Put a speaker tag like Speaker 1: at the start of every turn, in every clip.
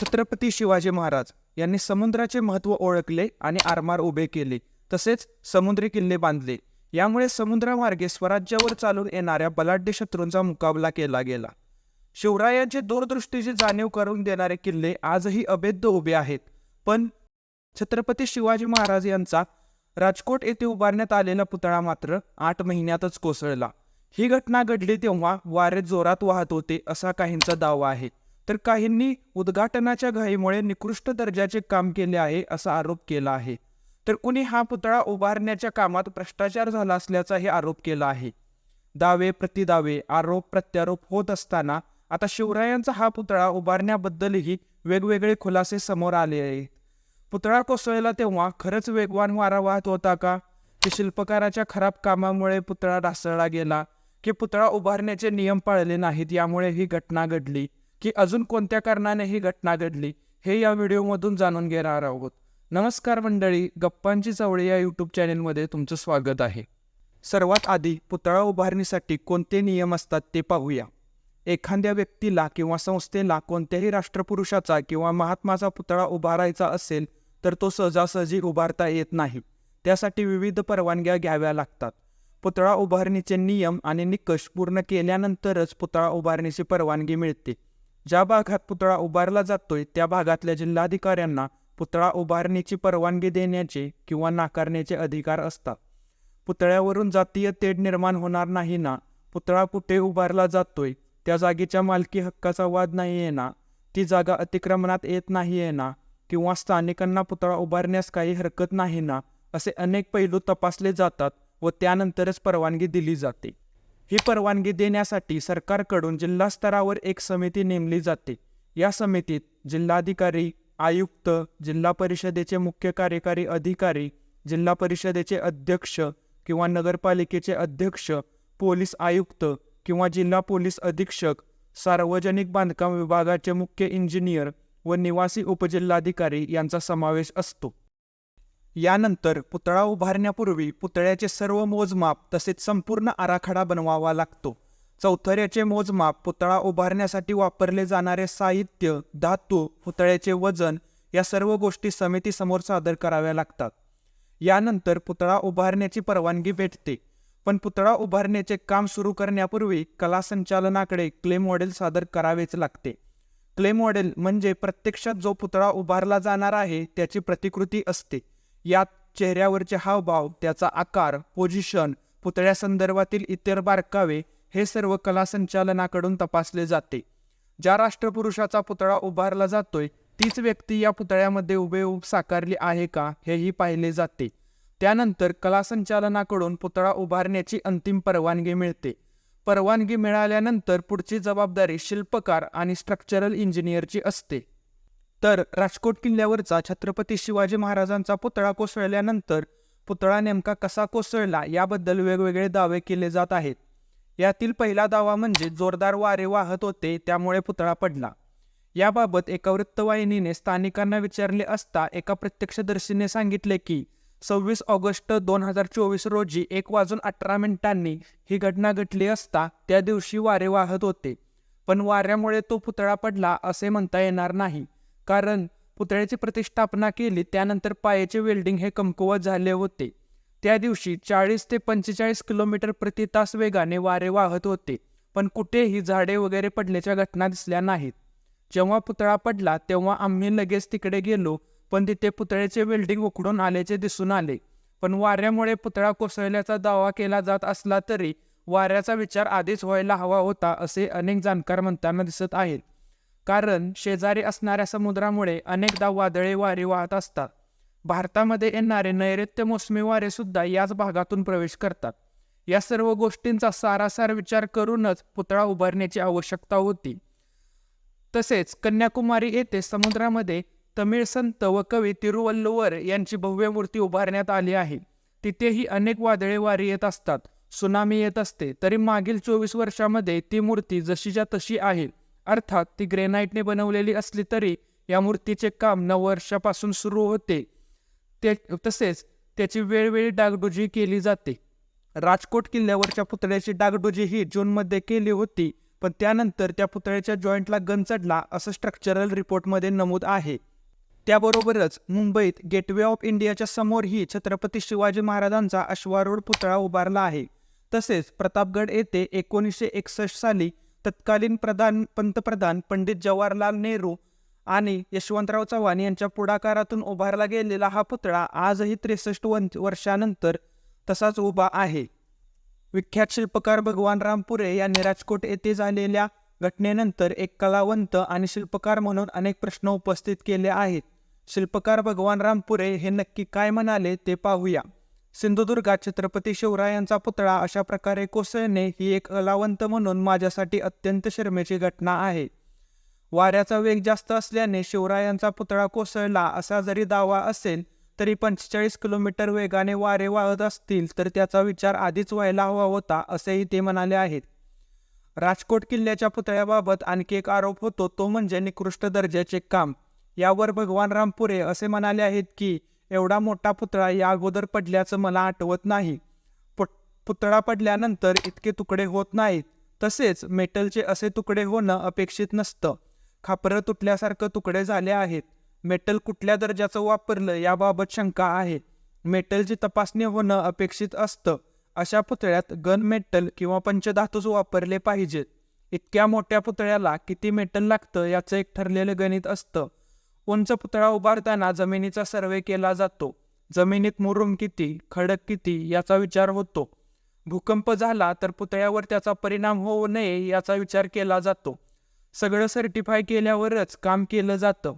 Speaker 1: छत्रपती शिवाजी महाराज यांनी समुद्राचे महत्त्व ओळखले आणि आरमार उभे केले तसेच समुद्री किल्ले बांधले. यामुळे समुद्रामार्गे स्वराज्यावर चालून येणाऱ्या बलाढ्य शत्रूंचा मुकाबला केला गेला. शिवरायांचे दूरदृष्टीची जाणीव करून देणारे किल्ले आजही अभेद्य उभे आहेत. पण छत्रपती शिवाजी महाराज यांचा राजकोट येथे उभारण्यात आलेला पुतळा मात्र आठ महिन्यातच कोसळला. ही घटना घडली तेव्हा वारे जोरात वाहत होते असा काहींचा दावा आहे. तर काहींनी उद्घाटनाच्या घाईमुळे निकृष्ट दर्जाचे काम केले आहे असा आरोप केला आहे. तर कुणी हा पुतळा उभारण्याच्या कामात भ्रष्टाचार झाला असल्याचाही आरोप केला आहे. दावे प्रतिदावे आरोप प्रत्यारोप होत असताना आता शिवरायांचा हा पुतळा उभारण्याबद्दलही वेगवेगळे खुलासे समोर आले आहेत. पुतळा कोसळला तेव्हा खरंच वेगवान वारा वाहत होता का? की शिल्पकाराच्या खराब कामामुळे पुतळा ढासळला गेला? की पुतळा उभारण्याचे नियम पाळले नाहीत? यामुळे ही घटना घडली. की अजून कोणत्या कारणाने ही घटना घडली हे या व्हिडिओमधून जाणून घेणार आहोत. नमस्कार मंडळी गप्पांची चवळी या यूट्यूब चॅनेलमध्ये तुमचं स्वागत आहे. सर्वात आधी पुतळा उभारणीसाठी कोणते नियम असतात ते पाहूया. एखाद्या व्यक्तीला किंवा संस्थेला कोणत्याही राष्ट्रपुरुषाचा किंवा महात्माचा पुतळा उभारायचा असेल तर तो सहजासहजी उभारता येत नाही. त्यासाठी विविध परवानग्या घ्याव्या लागतात. पुतळा उभारणीचे नियम आणि निकष पूर्ण केल्यानंतरच पुतळा उभारणीची परवानगी मिळते. ज्या भागात पुतळा उभारला जातोय त्या भागातल्या जिल्हाधिकाऱ्यांना पुतळा उभारणीची परवानगी देण्याचे किंवा नाकारण्याचे अधिकार असतात. पुतळ्यावरून जातीय तेढ निर्माण होणार नाही ना? पुतळा कुठे उभारला जातोय? त्या जागेच्या मालकी हक्काचा वाद नाही आहे ना? ती जागा अतिक्रमणात येत नाही आहे ना? किंवा स्थानिकांना पुतळा उभारण्यास काही हरकत नाही ना? असे अनेक पैलू तपासले जातात व त्यानंतरच परवानगी दिली जाते. ही परवानगी देण्यासाठी सरकारकडून जिल्हा स्तरावर एक समिती नेमली जाते. या समितीत जिल्हाधिकारी आयुक्त जिल्हा परिषदेचे मुख्य कार्यकारी अधिकारी जिल्हा परिषदेचे अध्यक्ष किंवा नगरपालिकेचे अध्यक्ष पोलीस आयुक्त किंवा जिल्हा पोलीस अधीक्षक सार्वजनिक बांधकाम विभागाचे मुख्य इंजिनियर व निवासी उपजिल्हाधिकारी यांचा समावेश असतो. यानंतर पुतळा उभारण्यापूर्वी पुतळ्याचे सर्व मोजमाप तसेच संपूर्ण आराखडा बनवावा लागतो. चौथऱ्याचे मोजमाप पुतळा उभारण्यासाठी वापरले जाणारे साहित्य धातू पुतळ्याचे वजन या सर्व गोष्टी समितीसमोर सादर कराव्या लागतात. यानंतर पुतळा उभारण्याची परवानगी भेटते. पण पुतळा उभारण्याचे काम सुरू करण्यापूर्वी कला संचालनाकडे क्लेम मॉडेल सादर करावेच लागते. क्लेम मॉडेल म्हणजे प्रत्यक्षात जो पुतळा उभारला जाणार आहे त्याची प्रतिकृती असते. यात चेहऱ्यावरचे हावभाव त्याचा आकार पोझिशन पुतळ्यासंदर्भातील इतर बारकावे हे सर्व कला संचालनाकडून तपासले जाते. ज्या राष्ट्रपुरुषाचा पुतळा उभारला जातोय तीच व्यक्ती या पुतळ्यामध्ये उभेऊब साकारली आहे का हेही पाहिले जाते. त्यानंतर कला संचालनाकडून पुतळा उभारण्याची अंतिम परवानगी मिळते. परवानगी मिळाल्यानंतर पुढची जबाबदारी शिल्पकार आणि स्ट्रक्चरल इंजिनियरची असते. तर राजकोट किल्ल्यावरचा छत्रपती शिवाजी महाराजांचा पुतळा कोसळल्यानंतर पुतळा नेमका कसा कोसळला याबद्दल वेगवेगळे दावे केले जात आहेत. यातील पहिला दावा म्हणजे जोरदार वारे वाहत होते त्यामुळे पुतळा पडला. याबाबत एका वृत्तवाहिनीने स्थानिकांना विचारले असता एका प्रत्यक्षदर्शीने सांगितले की सव्वीस ऑगस्ट दोन हजार चोवीस रोजी एक वाजून अठरा मिनिटांनी ही घटना घडली असता त्या दिवशी वारे वाहत होते. पण वाऱ्यामुळे तो पुतळा पडला असे म्हणता येणार नाही. कारण पुतळ्याची प्रतिष्ठापना केली त्यानंतर पायाचे वेल्डिंग हे कमकुवत झाले होते. त्या दिवशी चाळीस ते पंचेचाळीस किलोमीटर प्रति तास वेगाने वारे वाहत होते पण कुठेही झाडे वगैरे पडल्याच्या घटना दिसल्या नाहीत. जेव्हा पुतळा पडला तेव्हा आम्ही लगेच तिकडे गेलो पण तिथे पुतळ्याचे वेल्डिंग उकडून आल्याचे दिसून आले. पण वाऱ्यामुळे पुतळा कोसळल्याचा दावा केला जात असला तरी वाऱ्याचा विचार आधीच व्हायला हवा होता असे अनेक जाणकार म्हणताना दिसत आहेत. कारण शेजारी असणाऱ्या समुद्रामुळे अनेकदा वादळे वारे वाहत असतात. भारतामध्ये येणारे नैऋत्य मोसमी वारे सुद्धा याच भागातून प्रवेश करतात. या सर्व गोष्टींचा सारासार विचार करूनच पुतळा उभारण्याची आवश्यकता होती. तसेच कन्याकुमारी येथे समुद्रामध्ये तमिळ संत व कवी तिरुवल्लुवर यांची भव्य मूर्ती उभारण्यात आली आहे. तिथेही अनेक वादळे वारी येत असतात. सुनामी येत असते तरी मागील चोवीस वर्षामध्ये ती मूर्ती जशीच्या तशी आहे. अर्थात ती ग्रेनाईटने बनवलेली असली तरी या मूर्तीचे काम नऊ वर्षापासून सुरू होते. ते तसेच त्याची वेळवेळी डागडुजी केली जाते. राजकोट किल्ल्यावरच्या पुतळ्याची डागडुजी ही जूनमध्ये केली होती पण त्यानंतर त्या पुतळ्याच्या जॉईंटला गन चढला असं स्ट्रक्चरल रिपोर्टमध्ये नमूद आहे. त्याबरोबरच मुंबईत गेटवे ऑफ इंडियाच्या समोरही छत्रपती शिवाजी महाराजांचा अश्वारूढ पुतळा उभारला आहे. तसेच प्रतापगड येथे एकोणीसशे एकसष्ट साली तत्कालीन प्रधान पंतप्रधान पंडित जवाहरलाल नेहरू आणि यशवंतराव चव्हाण यांच्या पुढाकारातून उभारला गेलेला हा पुतळा आजही त्रेसष्ट वर्षानंतर तसाच उभा आहे. विख्यात शिल्पकार भगवान रामपुरे यांनी राजकोट येथे झालेल्या घटनेनंतर एक कलावंत आणि शिल्पकार म्हणून अनेक प्रश्न उपस्थित केले आहेत. शिल्पकार भगवान रामपुरे हे नक्की काय म्हणाले ते पाहूया. सिंधुदुर्गात छत्रपती शिवरायांचा पुतळा अशा प्रकारे कोसळणे ही एक कलावंत म्हणून माझ्यासाठी अत्यंत शर्मेची घटना आहे. वाऱ्याचा वेग जास्त असल्याने शिवरायांचा पुतळा कोसळला असा जरी दावा असेल तरी पंचेचाळीस किलोमीटर वेगाने वारे वाहत असतील तर त्याचा विचार आधीच व्हायला हवा होता असेही ते म्हणाले आहेत. राजकोट किल्ल्याच्या पुतळ्याबाबत आणखी एक आरोप होतो तो म्हणजे निकृष्ट दर्जाचे काम. यावर भगवान रामपुरे असे म्हणाले आहेत की एवढा मोठा पुतळा या अगोदर पडल्याचं मला आठवत नाही. पुत पुतळा पडल्यानंतर इतके तुकडे होत नाहीत. तसेच मेटलचे असे तुकडे होणं अपेक्षित नसतं. खापरं तुटल्यासारखं तुकडे झाले आहेत. मेटल कुठल्या दर्जाचं वापरलं याबाबत शंका आहे. मेटलची तपासणी होणं अपेक्षित असतं. अशा पुतळ्यात गन मेटल किंवा पंचधातूच वापरले पाहिजेत. इतक्या मोठ्या पुतळ्याला किती मेटल लागतं याचं एक ठरलेलं गणित असतं. उंच पुतळा उभारताना जमिनीचा सर्वे केला जातो. जमिनीत मुरुम किती खडक किती याचा विचार होतो. भूकंप झाला तर पुतळ्यावर त्याचा परिणाम होऊ नये याचा विचार केला जातो. सगळं सर्टिफाय केल्यावरच काम केलं जातं.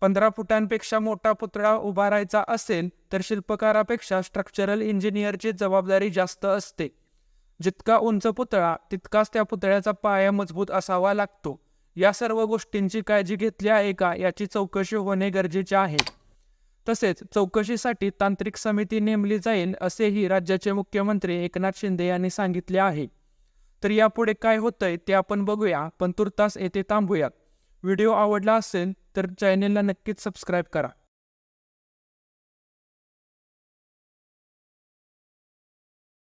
Speaker 1: पंधरा फुटांपेक्षा मोठा पुतळा उभारायचा असेल तर शिल्पकारापेक्षा स्ट्रक्चरल इंजिनियरची जबाबदारी जास्त असते. जितका उंच पुतळा तितकाच त्या पुतळ्याचा पाया मजबूत असावा लागतो. या सर्व गोष्टींची काळजी घेतली आहे का याची चौकशी होणे गरजेचे आहे. तसेच चौकशीसाठी तांत्रिक समिती नेमली जाईल असेही राज्याचे मुख्यमंत्री एकनाथ शिंदे यांनी सांगितले आहे. तर यापुढे काय होतंय ते आपण बघूया पण तुर्तास येथे थांबूयात. व्हिडिओ आवडला असेल तर चॅनेलला नक्कीच सबस्क्राईब करा.